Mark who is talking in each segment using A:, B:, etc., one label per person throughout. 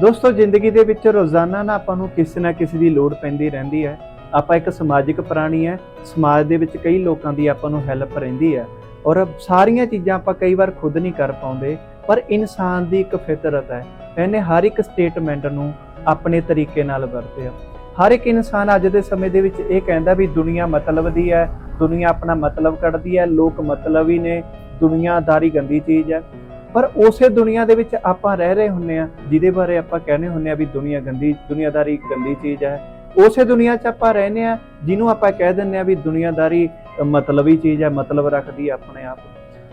A: ਦੋਸਤੋ, ਜ਼ਿੰਦਗੀ ਦੇ ਵਿੱਚ ਰੋਜ਼ਾਨਾ ਨਾ ਆਪਾਂ ਨੂੰ ਕਿਸੇ ਨਾ ਕਿਸੇ ਦੀ ਲੋੜ ਪੈਂਦੀ ਰਹਿੰਦੀ ਹੈ। ਆਪਾਂ ਇੱਕ ਸਮਾਜਿਕ ਪ੍ਰਾਣੀ ਹੈ। ਸਮਾਜ ਦੇ ਵਿੱਚ ਕਈ ਲੋਕਾਂ ਦੀ ਆਪਾਂ ਨੂੰ ਹੈਲਪ ਰਹਿੰਦੀ ਹੈ। ਔਰ ਸਾਰੀਆਂ ਚੀਜ਼ਾਂ ਆਪਾਂ ਕਈ ਵਾਰ ਖੁਦ ਨਹੀਂ ਕਰ ਪਾਉਂਦੇ, ਪਰ ਇਨਸਾਨ ਦੀ ਇੱਕ ਫਿਤਰਤ ਹੈ। ਇਹਨੇ ਹਰ ਇੱਕ ਸਟੇਟਮੈਂਟ ਨੂੰ ਆਪਣੇ ਤਰੀਕੇ ਨਾਲ ਵਰਤਿਆ। ਹਰ ਇੱਕ ਇਨਸਾਨ ਅੱਜ ਦੇ ਸਮੇਂ ਦੇ ਵਿੱਚ ਇਹ ਕਹਿੰਦਾ ਵੀ ਦੁਨੀਆ ਮਤਲਬ ਦੀ ਹੈ, ਦੁਨੀਆ ਆਪਣਾ ਮਤਲਬ ਕੱਢਦੀ ਹੈ, ਲੋਕ ਮਤਲਬ ਹੀ ਨੇ, ਦੁਨੀਆਦਾਰੀ ਗੰਦੀ ਚੀਜ਼ ਹੈ। ਪਰ ਉਸੇ ਦੁਨੀਆ ਦੇ ਵਿੱਚ ਆਪਾਂ ਰਹਿ ਰਹੇ ਹੁੰਨੇ ਆ ਜਿਹਦੇ ਬਾਰੇ ਆਪਾਂ ਕਹਿੰਦੇ ਹੁੰਨੇ ਆ ਵੀ ਦੁਨੀਆ ਗੰਦੀ ਦੁਨੀਆਦਾਰੀ ਗੰਦੀ ਚੀਜ਼ ਹੈ। ਉਸੇ ਦੁਨੀਆ 'ਚ ਆਪਾਂ ਰਹਿੰਦੇ ਆ ਜਿਹਨੂੰ ਆਪਾਂ ਕਹਿ ਦਿੰਨੇ ਆ ਵੀ ਦੁਨੀਆਦਾਰੀ ਅ, ਮਤਲਬੀ ਚੀਜ਼ ਹੈ ਮਤਲਬ ਰੱਖਦੀ ਹੈ ਆਪਣੇ ਆਪ।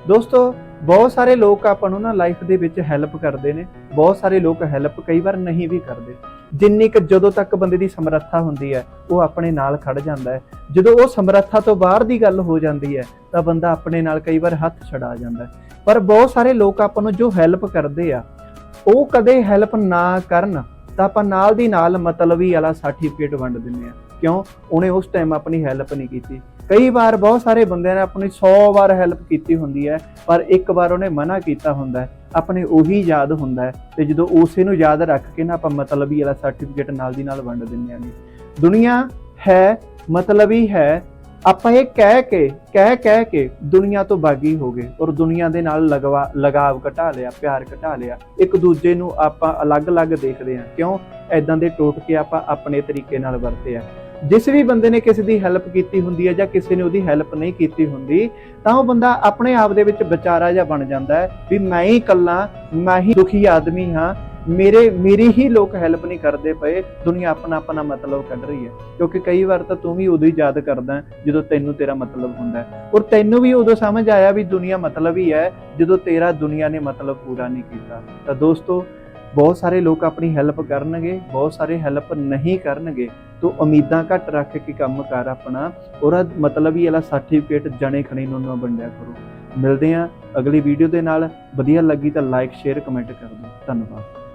A: ਦੋਸਤੋ ਬਹੁਤ ਸਾਰੇ ਲੋਕ ਆਪਾਂ ਨੂੰ ਨਾ ਲਾਈਫ ਦੇ ਵਿੱਚ ਹੈਲਪ ਕਰਦੇ ਨੇ। ਬਹੁਤ ਸਾਰੇ ਲੋਕ ਹੈਲਪ ਕਈ ਵਾਰ ਨਹੀਂ ਵੀ ਕਰਦੇ। ਜਿੰਨੀ ਕੁ ਜਦੋਂ ਤੱਕ ਬੰਦੇ ਦੀ ਸਮਰੱਥਾ ਹੁੰਦੀ ਹੈ, ਉਹ ਆਪਣੇ ਨਾਲ ਖੜ ਜਾਂਦਾ ਹੈ। ਜਦੋਂ ਉਹ ਸਮਰੱਥਾ ਤੋਂ ਬਾਹਰ ਦੀ ਗੱਲ ਹੋ ਜਾਂਦੀ ਹੈ, ਤਾਂ ਬੰਦਾ ਆਪਣੇ ਨਾਲ ਕਈ ਵਾਰ ਹੱਥ ਛਡਾ ਜਾਂਦਾ ਪਰ ਬਹੁਤ ਸਾਰੇ ਲੋਕ ਆਪਾਂ ਨੂੰ ਜੋ ਹੈਲਪ ਕਰਦੇ ਆ, ਉਹ ਕਦੇ ਹੈਲਪ ਨਾ ਕਰਨ, ਤਾਂ ਆਪਾਂ ਨਾਲ ਦੀ ਨਾਲ ਮਤਲਬੀ ਵਾਲਾ ਸਰਟੀਫਿਕੇਟ ਵੰਡ ਦਿੰਦੇ ਆ। ਕਿਉਂ? ਉਹਨੇ ਉਸ ਟਾਈਮ ਆਪਣੀ ਹੈਲਪ ਨਹੀਂ ਕੀਤੀ। ਕਈ ਵਾਰ ਬਹੁਤ ਸਾਰੇ ਬੰਦਿਆਂ ਨੇ ਆਪਣੀ 100 ਵਾਰ ਹੈਲਪ ਕੀਤੀ ਹੁੰਦੀ ਹੈ, ਪਰ ਇੱਕ ਵਾਰ ਉਹਨੇ ਮਨਾ ਕੀਤਾ ਹੁੰਦਾ ਹੈ। ਆਪਣੇ ਉਹੀ ਯਾਦ ਹੁੰਦਾ ਹੈ ਤੇ ਜਦੋਂ ਉਸੇ ਨੂੰ ਯਾਦ ਰੱਖ ਕੇ ਨਾ ਆਪਾਂ ਮਤਲਬੀ ਵਾਲਾ ਸਰਟੀਫਿਕੇਟ ਨਾਲ ਦੀ ਨਾਲ ਵੰਡ ਦਿੰਦੇ ਆਂਗੇ ਦੁਨੀਆ ਹੈ, ਮਤਲਬੀ ਹੈ, ਆਪਾਂ ਇਹ ਕਹਿ ਕੇ, ਕਹਿ ਕਹਿ ਕੇ ਦੁਨੀਆ ਤੋਂ ਬਾਗੀ ਹੋ ਗਏ ਔਰ ਦੁਨੀਆ ਦੇ ਨਾਲ ਲਗਵਾ, ਲਗਾਵ ਘਟਾ ਲਿਆ, ਪਿਆਰ ਘਟਾ ਲਿਆ। ਇੱਕ ਦੂਜੇ ਨੂੰ ਆਪਾਂ ਅਲੱਗ-ਅਲੱਗ ਦੇਖਦੇ ਹਾਂ। ਕਿਉਂ? ਐਦਾਂ ਦੇ ਟੋਟਕੇ ਆਪਾਂ ਆਪਣੇ ਤਰੀਕੇ ਨਾਲ ਵਰਤੇ ਆ। ਜਿਸ ਵੀ ਬੰਦੇ ਨੇ ਕਿਸੇ ਦੀ ਹੈਲਪ ਕੀਤੀ ਹੁੰਦੀ ਹੈ ਜਾਂ ਕਿਸੇ ਨੇ ਉਹਦੀ ਹੈਲਪ ਨਹੀਂ ਕੀਤੀ ਹੁੰਦੀ, ਤਾਂ ਉਹ ਬੰਦਾ ਆਪਣੇ ਆਪ ਦੇ ਵਿੱਚ ਵਿਚਾਰਾ ਜਿਹਾ ਬਣ ਜਾਂਦਾ ਹੈ ਵੀ ਮੈਂ ਹੀ ਇਕੱਲਾ, ਮੈਂ ਹੀ ਦੁਖੀ ਆਦਮੀ ਹਾਂ, ਮੇਰੇ, ਮੇਰੀ ਹੀ ਲੋਕ ਹੈਲਪ ਨਹੀਂ ਕਰਦੇ ਪਏ, ਦੁਨੀਆ ਆਪਣਾ ਆਪਣਾ ਮਤਲਬ ਕੱਢ ਰਹੀ ਹੈ। ਕਿਉਂਕਿ ਕਈ ਵਾਰ ਤਾਂ ਤੂੰ ਵੀ ਉਦੋਂ ਹੀ ਯਾਦ ਕਰਦਾ ਜਦੋਂ ਤੈਨੂੰ ਤੇਰਾ ਮਤਲਬ ਹੁੰਦਾ ਔਰ ਤੈਨੂੰ ਵੀ ਉਦੋਂ ਸਮਝ ਆਇਆ ਵੀ ਦੁਨੀਆ ਮਤਲਬ ਹੀ ਹੈ ਜਦੋਂ ਤੇਰਾ ਦੁਨੀਆ ਨੇ ਮਤਲਬ ਪੂਰਾ ਨਹੀਂ ਕੀਤਾ। ਤਾਂ ਦੋਸਤੋ ਬਹੁਤ ਸਾਰੇ ਲੋਕ ਆਪਣੀ ਹੈਲਪ ਕਰਨਗੇ, ਬਹੁਤ ਸਾਰੇ ਹੈਲਪ ਨਹੀਂ ਕਰਨਗੇ, ਤੋ ਉਮੀਦਾਂ ਘੱਟ ਰੱਖ ਕੇ ਕੰਮ ਕਰ ਆਪਣਾ। ਉਹਦਾ ਮਤਲਬ ਹੀ ਵਾਲਾ ਸਰਟੀਫਿਕੇਟ ਜਣੇ ਖਣੇ ਨੂੰ ਨਾ ਵੰਡਿਆ ਕਰੋ। ਮਿਲਦੇ ਹਾਂ ਅਗਲੀ ਵੀਡੀਓ ਦੇ ਨਾਲ। ਵਧੀਆ ਲੱਗੀ ਤਾਂ ਲਾਈਕ ਸ਼ੇਅਰ ਕਮੈਂਟ ਕਰ ਦਿਓ। ਧੰਨਵਾਦ।